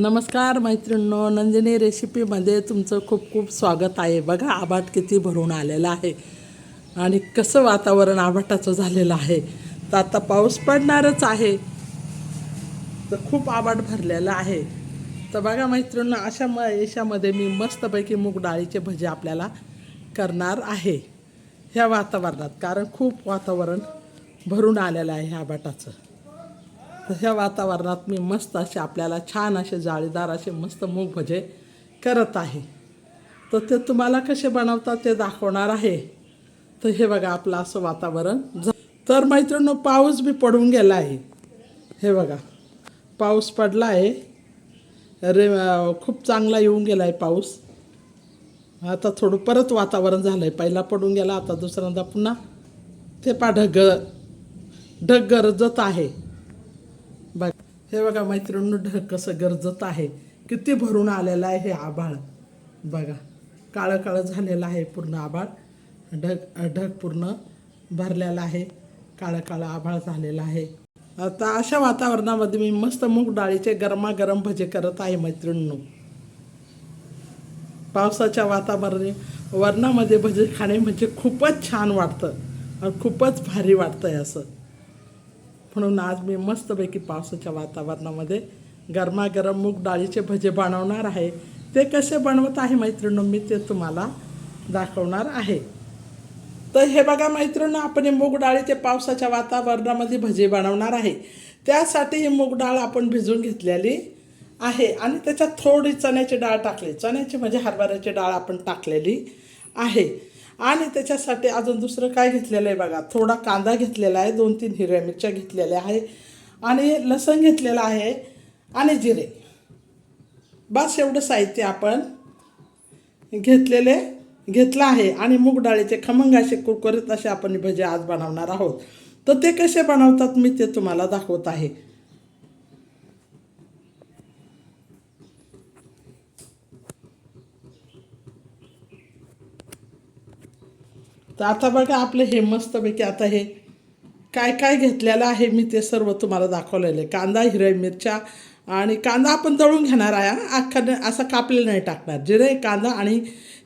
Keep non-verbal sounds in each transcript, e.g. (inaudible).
नमस्कार मैत्रिणींनो नंदिनी रेसिपीमध्ये तुमचं खूप खूप स्वागत आहे. बघा आबाट किती भरून आलेलं आहे आणि कसं वातावरण आबाटाचं झालेलं आहे. तर आता पाऊस पडणारच आहे. तर खूप आबाट भरलेलं आहे. तर बघा मैत्रिणींनो अशा म याच्यामध्ये मी मस्तपैकी मूग डाळीचे भजे आपल्याला करणार आहे. ह्या वातावरणात कारण खूप वातावरण भरून आलेलं आहे ह्या आबाटाचं (laughs) ह्या वातावरणात मी मस्त असे आपल्याला छान असे जाळीदार असे मस्त मूग भजे करत आहे. तर ते तुम्हाला कसे बनवतात ते दाखवणार आहे. तर हे बघा आपलं असं वातावरण. तर मैत्रिणी पाऊस बी पडून गेला आहे. हे बघा पाऊस पडला आहे. अरे खूप चांगला येऊन गेला आहे पाऊस. आता थोडं परत वातावरण झालं आहे पहिला पडून गेला आता दुसऱ्यांदा पुन्हा. ते पा ढग ढग गरजत आहे. हे बघा मैत्रिणी ढग कसं गरजत आहे किती भरून आलेलं आहे हे आभाळ. बघा काळं काळं झालेलं आहे पूर्ण आभाळ. ढग ढग पूर्ण भरलेला आहे काळं काळं आभाळ झालेलं आहे. आता अशा वातावरणामध्ये मी मस्त मूग डाळीचे गरमागरम भजे करत आहे मैत्रिणींनो. पावसाच्या वातावरण वरणामध्ये भजे खाणे म्हणजे खूपच छान वाटतं खूपच भारी वाटतंय असं. म्हणून आज मी मस्तपैकी पावसाच्या वातावरणामध्ये गरमागरम मूग डाळीचे भजे बनवणार आहे. ते कसे बनवत आहे मैत्रिणी मी ते तुम्हाला दाखवणार आहे. तर हे बघा मैत्रिणी आपण हे मूग डाळीचे पावसाच्या वातावरणामध्ये भजे बनवणार आहे. त्यासाठी ही मूग डाळ आपण भिजवून घेतलेली आहे आणि त्याच्यात थोडी चण्याची डाळ टाकली. चण्याची म्हणजे हरभऱ्याची डाळ आपण टाकलेली आहे. आणि त्याच्यासाठी अजून दुसरं काय घेतलेलं आहे बघा. थोडा कांदा घेतलेला आहे दोन तीन हिरव्या मिरच्या घेतलेल्या आहे. आणि लसण घेतलेलं आहे आणि जिरे. बस एवढं साहित्य आपण घेतलेले घेतलं आहे. आणि मूग डाळीचे खमंग असे कुरकुरीत असे आपण भजे आज बनवणार आहोत. तर ते कसे बनवतात मी ते तुम्हाला दाखवत आहे. तर आता बघा आपले हे मस्तपैकी आता हे काय काय घेतलेलं आहे मी ते सर्व तुम्हाला दाखवलेलं आहे कांदा हिरव्या मिरच्या आणि कांदा आपण दळून घेणार आहे हा. अख्खा असा कापलेला नाही टाकणार जिरे कांदा आणि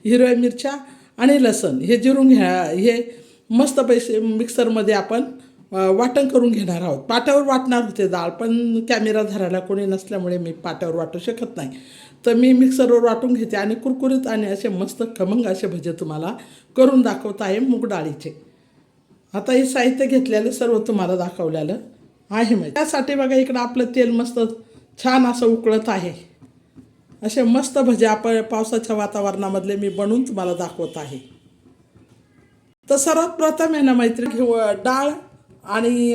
हिरव्या मिरच्या आणि लसण हे जिरून घ्या हे मस्त पैसे मिक्सरमध्ये आपण वाटण करून घेणार आहोत. पाट्यावर वाटणार होते डाळ पण कॅमेरा धरायला कोणी नसल्यामुळे मी पाट्यावर वाटू शकत नाही. तर मी मिक्सरवर वाटून घेते आणि कुरकुरीत आणि असे मस्त खमंग असे भजे तुम्हाला करून दाखवत आहे मूग डाळीचे. आता हे साहित्य घेतलेलं सर्व तुम्हाला दाखवलेलं आहे म्हणजे त्यासाठी बघा इकडं आपलं तेल मस्त छान असं उकळत आहे. असे मस्त भजे आपण पावसाच्या वातावरणामधले मी बनवून तुम्हाला दाखवत आहे. तर सर्वात प्रथम आहे ना मैत्री घेऊ डाळ आणि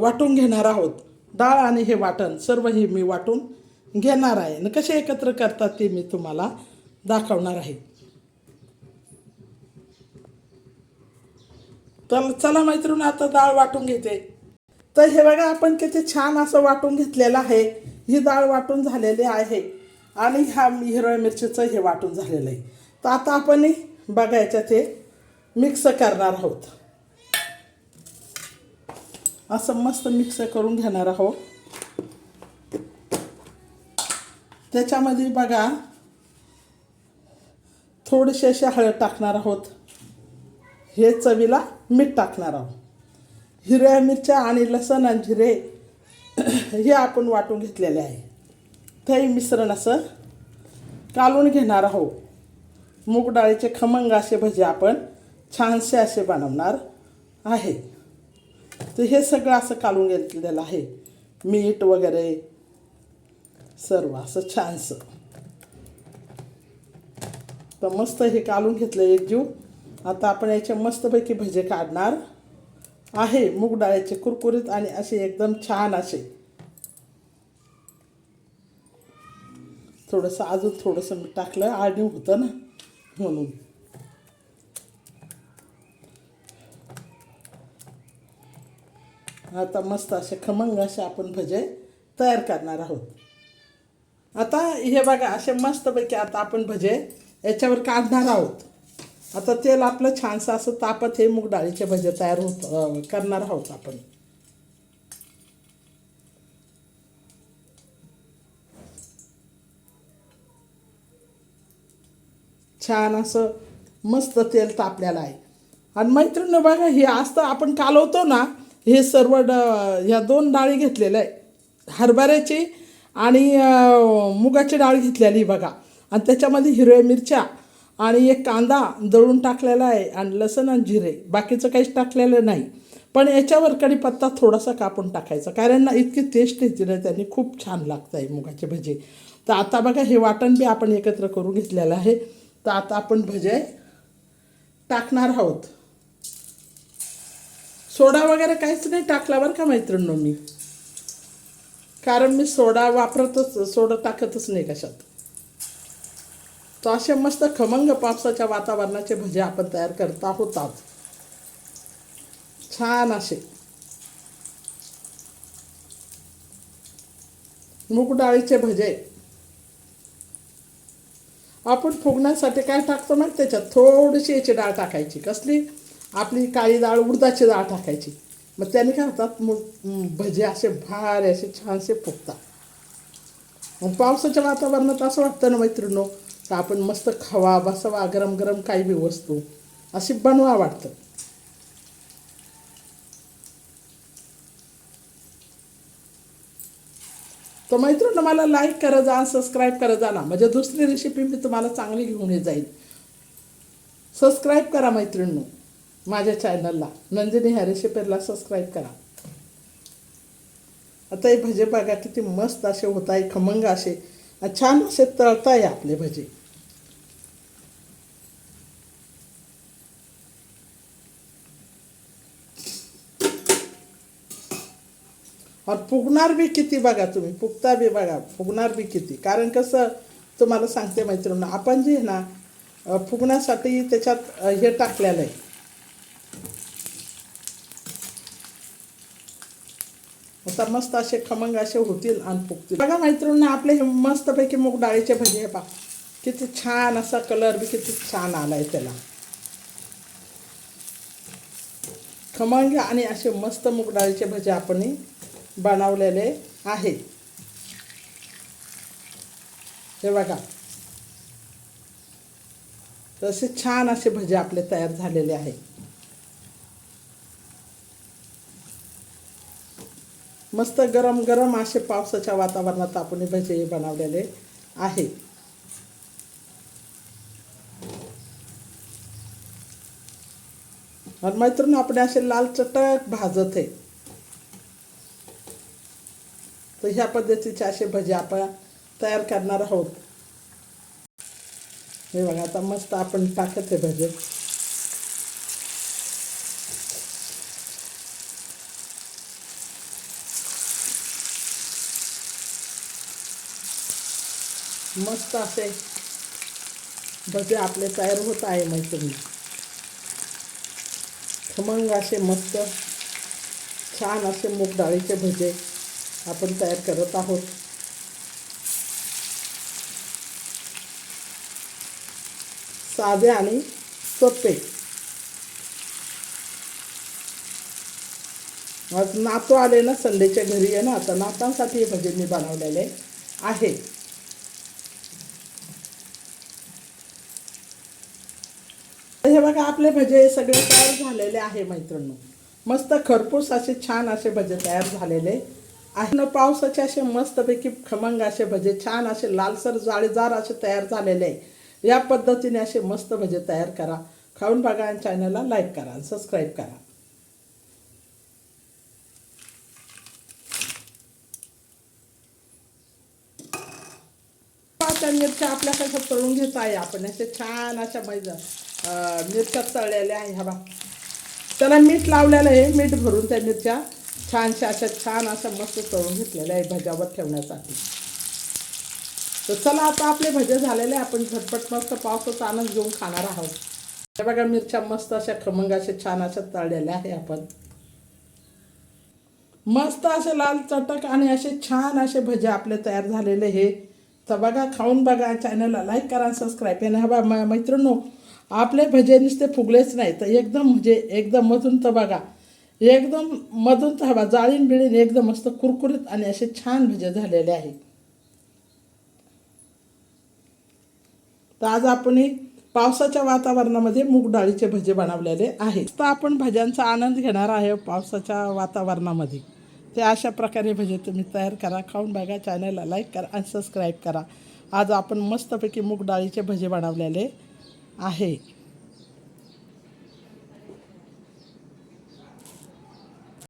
वाटून घेणार आहोत. डाळ आणि हे वाटण सर्व हे मी वाटून घेणार आहे. आणि कसे एकत्र करतात ते मी तुम्हाला दाखवणार आहे. तर चला मैत्रीण आता डाळ वाटून घेते. तर हे बघा आपण किती छान असं वाटून घेतलेलं आहे. ही डाळ वाटून झालेली आहे. आणि ह्या हिरव्या मिरचीचं हे वाटून झालेलं आहे. तर आता आपण बघायचं ते मिक्स करणार आहोत. असं मस्त मिक्स करून घेणार आहोत. त्याच्यामध्ये बघा थोडेसे असे हळद टाकणार आहोत. हे चवीला मीठ टाकणार आहोत. हिरव्या मिरच्या आणि लसण आणि जिरे हे आपण वाटून घेतलेले आहे. ते मिश्रण असं कालून घेणार आहोत. मूग डाळीचे खमंग असे भजे आपण छानसे असे बनवणार आहे. तर हे सगळं असं कालून घेतलेलं आहे. मीठ वगैरे सर्व असं छानसं. तर मस्त हे कालून घेतलं एक जीव. आता आपण याचे मस्तपैकी भजे काढणार आहे. मूग डाळीचे कुरकुरीत आणि असे एकदम छान असे. थोडंसं अजून थोडंसं मी टाकलं. आणि होतं ना म्हणून. आता मस्त असे खमंग असे आपण भजे तयार करणार आहोत. आता हे बघा असे मस्तपैकी आता आपण भजे याच्यावर काढणार आहोत. आता तेल आपलं छानसं असं तापत हे मूग डाळीचे भजे तयार होत करणार आहोत आपण. छान असं मस्त तेल तापलेलं आहे. आणि मैत्रिणी बघा हे असतं आपण कालवतो ना हे सर्व ड ह्या दोन डाळी घेतलेल्या आहे हरभऱ्याची आणि मुगाची डाळ घेतलेली बघा. आणि त्याच्यामध्ये हिरव्या मिरच्या आणि एक कांदा दळून टाकलेला आहे आणि लसण आणि जिरे. बाकीचं काहीच टाकलेलं नाही. पण याच्यावर कढीपत्ता थोडासा कापून टाकायचा. कारण ना इतकी टेस्ट येते ना त्यांनी खूप छान लागतं आहे मुगाचे भजे. तर आता बघा हे वाटण बी आपण एकत्र करून घेतलेलं आहे. तर आता आपण भजे टाकणार आहोत. सोडा वगैरे काहीच नाही टाकला बरं का मैत्रिणी मी. कारण मी सोडा वापरतच सोडा टाकतच नाही कशात. तर असे मस्त खमंग पावसाच्या वातावरणाचे भजे आपण तयार करत आहोत आज छान असे. मूग डाळीचे भजे. आपण फुगण्यासाठी काय टाकतो मग त्याच्यात थोडीशी याची डाळ टाकायची. कसली? आपली काळी डाळ उडदाची डाळ टाकायची. मग त्याने काय होतात मग भजे असे भारे असे छानसे फुगतात मग पावसाच्या वातावरणात असं वाटतं ना मैत्रिणो तर आपण मस्त खावा बसावा गरम गरम काही बी वस्तू अशी बनवा वाटतं. तर मैत्रिणी मला लाईक करत जा सबस्क्राईब करत जा ना. म्हणजे दुसरी रेसिपी मी तुम्हाला चांगली घेऊन येत जाईल सबस्क्राईब करा मैत्रिणींनो. माझ्या चॅनलला नंदिनी ह्या सबस्क्राईब करा. आता हे भजे बघा किती मस्त असे होत आहे खमंग असे. छान असे तळताय आपले भजे. और फुगणार बी किती बघा तुम्ही. फुगता बी बघा फुगणार बी किती. कारण कसं तुम्हाला सांगते मैत्रिणी आपण जे आहे ना फुगण्यासाठी त्याच्यात हे टाकलेलं आहे. आता मस्त असे खमंग असे होतील आणि फुगतील. बघा मैत्रिणी आपले हे मस्तपैकी मूग डाळीचे भजे आहे पा किती छान असा कलर बी किती छान आला आहे त्याला. खमंग आणि असे मस्त मूग डाळीचे भजे आपण बनवलेले आहे हे बघा. तसे छान असे भजे आपले तयार झालेले आहे मस्त गरम गरम असे पावसाच्या वातावरणात आपण भजे बनवलेले आहे. आणि मैत्रीण आपण असे लाल चटक भाजत आहे. तर ह्या पद्धतीचे असे भजे आपण तयार करणार आहोत. हे बघा आता मस्त आपण टाकत आहे भजे. मस्त असे भजे आपले तयार होत आहे मैत्रिणी. खमंग असे मस्त छान असे मूग डाळीचे भजे आपण तयार करत आहोत. साधे आणि सोपे. आज नातू आले ना संडेच्या घरी आहे ना? आता नातांसाठी हे भजे मी बनवलेले आहे. हे बघा आपले भजे सगळे तयार झालेले आहे मैत्रिणी मस्त खरपूस असे छान असे भजे तयार झालेले आहे ना पावसाचे असे मस्तपैकी खमंग असे भजे छान असे लालसर जाळीदार असे तयार झालेले आहे या पद्धतीने असे मस्त भजे तयार करा. खाऊन बघा आणि चॅनलला लाईक करा आणि सबस्क्राईब करा. पाच मिरच्या आपल्या कसं तळून घेत आहे आपण. असे छान अशा मैदा मिरच्या तळलेल्या आहे ह्या बा. त्याला मीठ लावलेलं आहे मीठ भरून त्या मिरच्या छानशा अशा छान अशा मस्त तळून घेतलेल्या आहे भज्यावर ठेवण्यासाठी. तर चला आता आपले भजे झालेले आहे. आपण झटपट मस्त पावसाचा आनंद घेऊन खाणार आहोत. हे बघा मिरच्या मस्त अशा खमंग अशा छान अशा तळलेल्या आहे आपण. मस्त असे लाल चटक आणि असे छान असे भजे आपले तयार झालेले हे तर बघा खाऊन बघा चॅनलला लाईक करा सबस्क्राईब आणि ना मै मैत्रिणो आपले भजे नुसते फुगलेच नाही तर एकदम म्हणजे एकदम मधून तर बघा. एकदम मधून तर हवा जाळीन बिळीन एकदम मस्त कुरकुरीत आणि असे छान भजे झालेले आहे तर आज आपण पावसाच्या वातावरणामध्ये मूग डाळीचे भजे बनवलेले आहे तर आपण भज्यांचा आनंद घेणार आहे पावसाच्या वातावरणामध्ये. ते अशा प्रकारे भजे तुम्ही तयार करा खाऊन बघा चॅनलला लाईक करा आणि सबस्क्राईब करा. आज आपण मस्तपैकी मूग डाळीचे भजे बनवलेले आहे